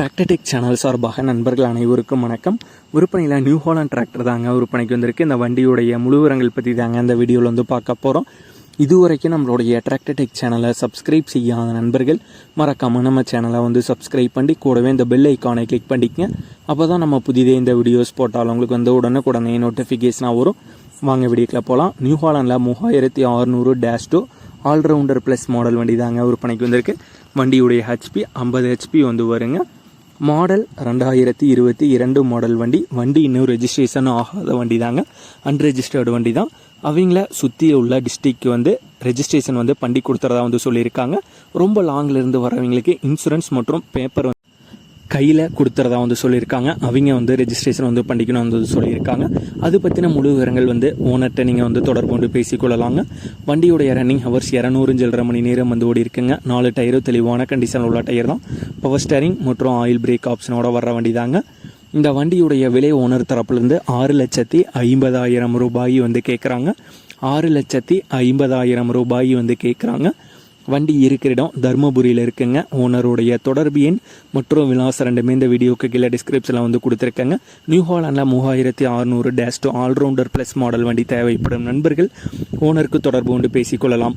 Tractor Tech channel சார்பாக நண்பர்கள் அனைவருக்கும் வணக்கம். விற்பனையில் நியூ ஹாலண்ட் டிராக்டர் தாங்க விற்பனைக்கு வந்திருக்கு. இந்த வண்டியுடைய முழுவரங்கள் பற்றி தாங்க இந்த வீடியோவில் வந்து பார்க்க போகிறோம் இதுவரைக்கும் நம்மளுடைய டிராக்டர்டெக் சேனலை சப்ஸ்கிரைப் செய்யாத நண்பர்கள் மறக்காமல் நம்ம சேனலை வந்து சப்ஸ்கிரைப் பண்ணி கூடவே இந்த பெல் ஐக்கானை கிளிக் பண்ணிக்கங்க. அப்போ தான் நம்ம புதிதே இந்த வீடியோஸ் போட்டாலும் உங்களுக்கு வந்து உடனுக்குடனே நோட்டிஃபிகேஷனாக வரும். வாங்க வீடியோக்கில் போகலாம் நியூ ஹாலண்டில் மூவாயிரத்தி அறுநூறு dash two allrounder plus model வண்டி தாங்க விற்பனைக்கு வந்திருக்கு. வண்டியுடைய ஹெச்பி ஐம்பது ஹெச்பி வந்து வருங்க. மாடல் ரெண்டாயிரத்தி இருபத்தி இரண்டு மாடல் வண்டி. வண்டி இன்னும் ரெஜிஸ்ட்ரேஷன் ஆகாத வண்டி தாங்க அன்ரெஜிஸ்டர்டு வண்டி தான் அவங்கள சுற்றி உள்ள டிஸ்ட்ரிக்ட் வந்து ரெஜிஸ்ட்ரேஷன் வந்து பண்ணி கொடுத்துறதா வந்து சொல்லியிருக்காங்க. ரொம்ப லாங்கில் இருந்து வரவங்களுக்கு இன்சூரன்ஸ் மற்றும் பேப்பர் கையில் கொடுத்துறதா வந்து சொல்லியிருக்காங்க. அவங்க வந்து ரெஜிஸ்ட்ரேஷன் வந்து பண்ணிக்கணும் வந்து சொல்லியிருக்காங்க. அது பற்றின முழு விவரங்கள் வந்து ஓனர்கிட்ட நீங்கள் வந்து தொடர்பு கொண்டு பேசிக்கொள்ளலாங்க வண்டியுடைய ரன்னிங் ஹவர்ஸ் இரநூறு சில்லரை மணி நேரம் வந்து ஓடி இருக்குங்க. நாலு டயரும் தெளிவான கண்டிஷனில் உள்ள டயர் தான். பவர் ஸ்டேரிங் மற்றும் ஆயில் பிரேக் ஆப்ஷனோட வர்ற வண்டி தாங்க. இந்த வண்டியுடைய விலை ஓனர் தரப்புலேருந்து ஆறு லட்சத்தி ஐம்பதாயிரம் ரூபாய் வந்து கேட்குறாங்க ஆறு லட்சத்தி ஐம்பதாயிரம் ரூபாய் வந்து கேட்குறாங்க வண்டி இருக்கிற இடம் தருமபுரியில் இருக்குங்க. ஓனருடைய தொடர்பு எண் மற்றும் விலாசம் ரெண்டுமே இந்த வீடியோக்கு கீழே டிஸ்கிரிப்ஷனில் வந்து கொடுத்துருக்கேங்க. நியூ ஹாலாண்டில் மூவாயிரத்தி அறநூறு dash two allrounder plus model வண்டி தேவைப்படும் நண்பர்கள். ஓனருக்கு தொடர்பு கொண்டு பேசிக்கொள்ளலாம்